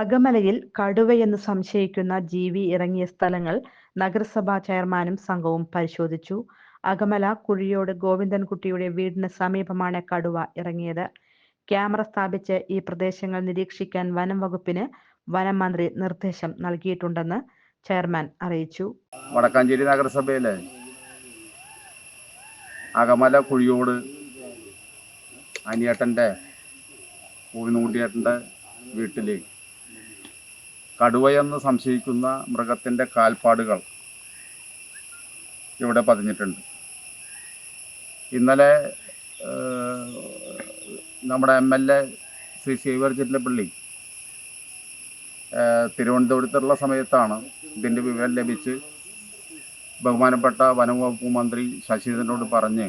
അകമലയിൽ കടുവയെന്ന് സംശയിക്കുന്ന ജീവി ഇറങ്ങിയ സ്ഥലങ്ങൾ നഗരസഭാ ചെയർമാനും സംഘവും പരിശോധിച്ചു. അകമല കുഴിയോട് ഗോവിന്ദൻകുട്ടിയുടെ വീടിന് സമീപമാണ് കടുവ ഇറങ്ങിയത്. ക്യാമറ സ്ഥാപിച്ച് ഈ പ്രദേശങ്ങൾ നിരീക്ഷിക്കാൻ വനം വകുപ്പിന് വനം മന്ത്രി നിർദ്ദേശം നൽകിയിട്ടുണ്ടെന്ന് ചെയർമാൻ അറിയിച്ചു. വടക്കാഞ്ചേരി നഗരസഭയിലെ അകമല കുഴിയോട് അനിയേട്ടന്റെ പൂവിനുകുട്ടിയേട്ടന്റെ വീട്ടിൽ കടുവയെന്ന് സംശയിക്കുന്ന മൃഗത്തിന്റെ കാൽപ്പാടുകൾ ഇവിടെ പതിഞ്ഞിട്ടുണ്ട്. ഇന്നലെ നമ്മുടെ M L A Shri Xavier Chittilappilly തിരുവനന്തപുരത്തുള്ള സമയത്താണ് ഇതിന്റെ വിവരം ലഭിച്ച് ബഹുമാനപ്പെട്ട വനംവകുപ്പ് മന്ത്രി ശശിധരനോട് പറഞ്ഞ്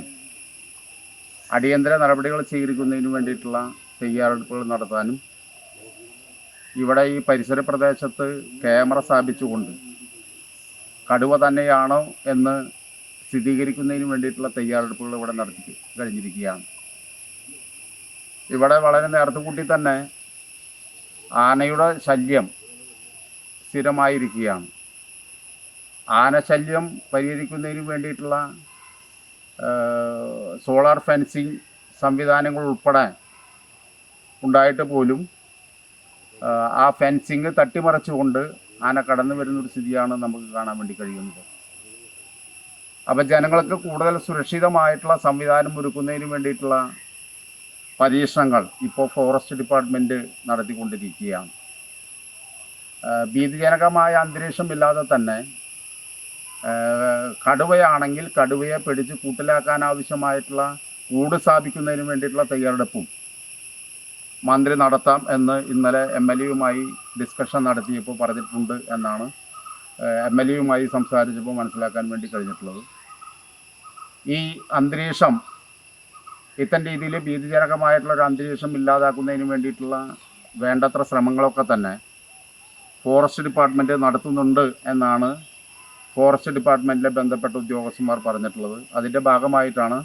അടിയന്തര നടപടികൾ സ്വീകരിക്കുന്നതിന് വേണ്ടിയിട്ടുള്ള തയ്യാറെടുപ്പുകൾ നടത്താനും ഇവിടെ ഈ പരിസര പ്രദേശത്ത് ക്യാമറ സ്ഥാപിച്ചുകൊണ്ട് കടുവ തന്നെയാണോ എന്ന് സ്ഥിരീകരിക്കുന്നതിന് വേണ്ടിയിട്ടുള്ള തയ്യാറെടുപ്പുകൾ ഇവിടെ നടത്തി കഴിഞ്ഞിരിക്കുകയാണ്. ഇവിടെ വളരെ നേരത്തെ കൂട്ടി തന്നെ ആനയുടെ ശല്യം സ്ഥിരമായിരിക്കുകയാണ്. ആനശല്യം പരിഹരിക്കുന്നതിന് വേണ്ടിയിട്ടുള്ള സോളാർ ഫെൻസിങ് സംവിധാനങ്ങൾ ഉൾപ്പെടെ ഉണ്ടായിട്ട് പോലും ആ, ഫെൻസിങ് തട്ടിമറിച്ചുകൊണ്ട് ആന കടന്നു വരുന്ന ഒരു സ്ഥിതിയാണ് നമുക്ക് കാണാൻ വേണ്ടി കഴിയുന്നത്. അപ്പം ജനങ്ങൾക്ക് കൂടുതൽ സുരക്ഷിതമായിട്ടുള്ള സംവിധാനം ഒരുക്കുന്നതിന് വേണ്ടിയിട്ടുള്ള പരീക്ഷണങ്ങൾ ഇപ്പോൾ ഫോറസ്റ്റ് ഡിപ്പാർട്ട്മെന്റ് നടത്തിക്കൊണ്ടിരിക്കുകയാണ്. ഭീതിജനകമായ അന്തരീക്ഷം ഇല്ലാതെ തന്നെ കടുവയാണെങ്കിൽ കടുവയെ പിടിച്ച് കൂട്ടിലാക്കാൻ ആവശ്യമായിട്ടുള്ള കൂട് സ്ഥാപിക്കുന്നതിന് വേണ്ടിയിട്ടുള്ള തയ്യാറെടുപ്പും മന്ത്രി നടത്താം എന്ന് ഇന്നലെ എം എൽ എയുമായി ഡിസ്കഷൻ നടത്തിയപ്പോൾ പറഞ്ഞിട്ടുണ്ട് എന്നാണ് എം എൽ എയുമായി സംസാരിച്ചപ്പോൾ മനസ്സിലാക്കാൻ വേണ്ടി കഴിഞ്ഞിട്ടുള്ളത്. ഈ അന്തരീക്ഷം ഇത്തരം രീതിയിൽ ഭീതിജനകമായിട്ടുള്ള ഒരു അന്തരീക്ഷം ഇല്ലാതാക്കുന്നതിന് വേണ്ടിയിട്ടുള്ള വേണ്ടത്ര ശ്രമങ്ങളൊക്കെ തന്നെ ഫോറസ്റ്റ് ഡിപ്പാർട്ട്മെന്റ് നടത്തുന്നുണ്ട് എന്നാണ് ഫോറസ്റ്റ് ഡിപ്പാർട്ട്മെന്റിലെ ബന്ധപ്പെട്ട ഉദ്യോഗസ്ഥന്മാർ പറഞ്ഞിട്ടുള്ളത്. അതിന്റെ ഭാഗമായിട്ടാണ്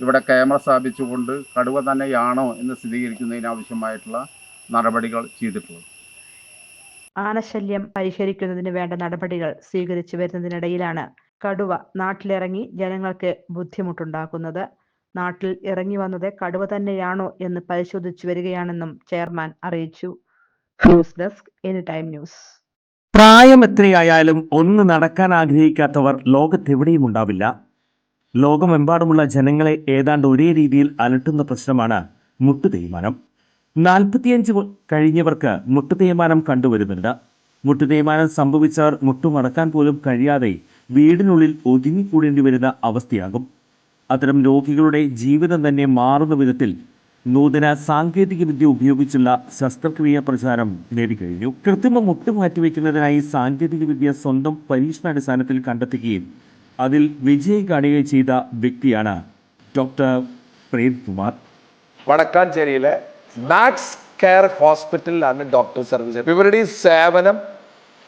ഇവിടെ ക്യാമറ സ്ഥാപിച്ചുകൊണ്ട് കടുവ തന്നെയാണോ എന്ന് സ്ഥിരീകരിക്കുന്നതിന് ആവശ്യമായിട്ടുള്ള നടപടികൾ ചെയ്തിട്ടുള്ളത് ആനശല്യം പരിഹരിക്കുന്നതിന് വേണ്ട നടപടികൾ സ്വീകരിച്ചു വരുന്നതിനിടയിലാണ് കടുവ നാട്ടിലിറങ്ങി ജനങ്ങൾക്ക് ബുദ്ധിമുട്ടുണ്ടാക്കുന്നത്. നാട്ടിൽ ഇറങ്ങി വന്നത് കടുവ തന്നെയാണോ എന്ന് പരിശോധിച്ചു വരികയാണെന്നും ചെയർമാൻ അറിയിച്ചു. News desk any time news പ്രായം എത്രയായാലും ഒന്ന് നടക്കാൻ ആഗ്രഹിക്കാത്തവർ ലോകത്തെവിടെയും ഉണ്ടാവില്ല ലോകമെമ്പാടുമുള്ള ജനങ്ങളെ ഏതാണ്ട് ഒരേ രീതിയിൽ അലട്ടുന്ന പ്രശ്നമാണ് മുട്ടു തേയ്മാനം. നാൽപ്പത്തിയഞ്ച് കഴിഞ്ഞവർക്ക് കഴിഞ്ഞവർക്ക് മുട്ടുതേയ്മാനം കണ്ടുവരുന്നുണ്ട്. മുട്ടുതേയ്മാനം സംഭവിച്ചവർ മുട്ടുമടക്കാൻ പോലും കഴിയാതെ വീടിനുള്ളിൽ ഒതുങ്ങിക്കൂടേണ്ടി വരുന്ന അവസ്ഥയാകും. അത്തരം രോഗികളുടെ ജീവിതം തന്നെ മാറുന്ന വിധത്തിൽ നൂതന സാങ്കേതിക വിദ്യ ഉപയോഗിച്ചുള്ള ശസ്ത്രക്രിയ പ്രചാരം നേടിക്കഴിഞ്ഞു. കൃത്രിമ മുട്ട് മാറ്റിവെക്കുന്നതിനായി സാങ്കേതിക വിദ്യ സ്വന്തം പരീക്ഷണാടിസ്ഥാനത്തിൽ കണ്ടെത്തുകയും അതിൽ വിജയ് കാണുകയും ചെയ്ത വ്യക്തിയാണ് ഡോക്ടർ പ്രേംകുമാർ വടക്കാഞ്ചേരിയിലെ മാക്സ് കെയർ ഹോസ്പിറ്റലിലാണ് ഡോക്ടർ സർവീസ് ഇവരുടെ സേവനം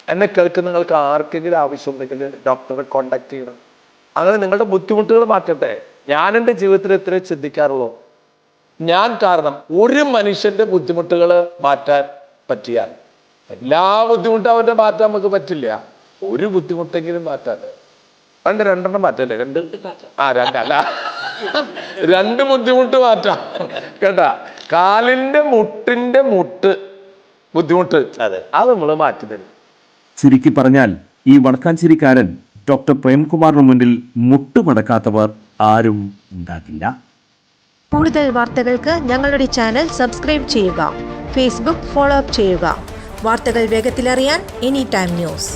എന്നെ കേൾക്കുന്ന നിങ്ങൾക്ക് ആർക്കെങ്കിലും ആവശ്യമുണ്ടെങ്കിൽ ഡോക്ടറെ കോണ്ടാക്ട് ചെയ്യണം. അങ്ങനെ നിങ്ങളുടെ ബുദ്ധിമുട്ടുകൾ മാറ്റട്ടെ. ഞാൻ എന്റെ ജീവിതത്തിൽ എത്ര ചിന്തിക്കാറുള്ളൂ. ഞാൻ കാരണം ഒരു മനുഷ്യന്റെ ബുദ്ധിമുട്ടുകൾ മാറ്റാൻ പറ്റിയാൽ എല്ലാ ബുദ്ധിമുട്ടും അവരുടെ മാറ്റാൻ നമുക്ക് പറ്റില്ല. ഒരു ബുദ്ധിമുട്ടെങ്കിലും മാറ്റാൻ. രണ്ട് രണ്ടെണ്ണം മാറ്റല്ലേ? രണ്ട് ആ രണ്ടല്ല രണ്ട് ബുദ്ധിമുട്ട് മാറ്റാം. കേട്ടാ? കാലിന്റെ മുട്ടിന്റെ മുട്ട് ബുദ്ധിമുട്ട്. അതെ. അത് നമ്മൾ മാറ്റി തരും. ചുരുക്കി പറഞ്ഞാൽ ഈ വടക്കാഞ്ചേരിക്കാരൻ ഡോക്ടർ പ്രേംകുമാറിന് മുന്നിൽ മുട്ടുമടക്കാത്തവർ ആരും ഉണ്ടാകില്ല. കൂടുതൽ വാർത്തകൾക്ക് ഞങ്ങളുടെ ചാനൽ സബ്സ്ക്രൈബ് ചെയ്യുക ഫേസ്ബുക്ക് ഫോളോ അപ്പ് ചെയ്യുക. വാർത്തകൾ വേഗത്തിലറിയാൻ എനി ടൈം ന്യൂസ്.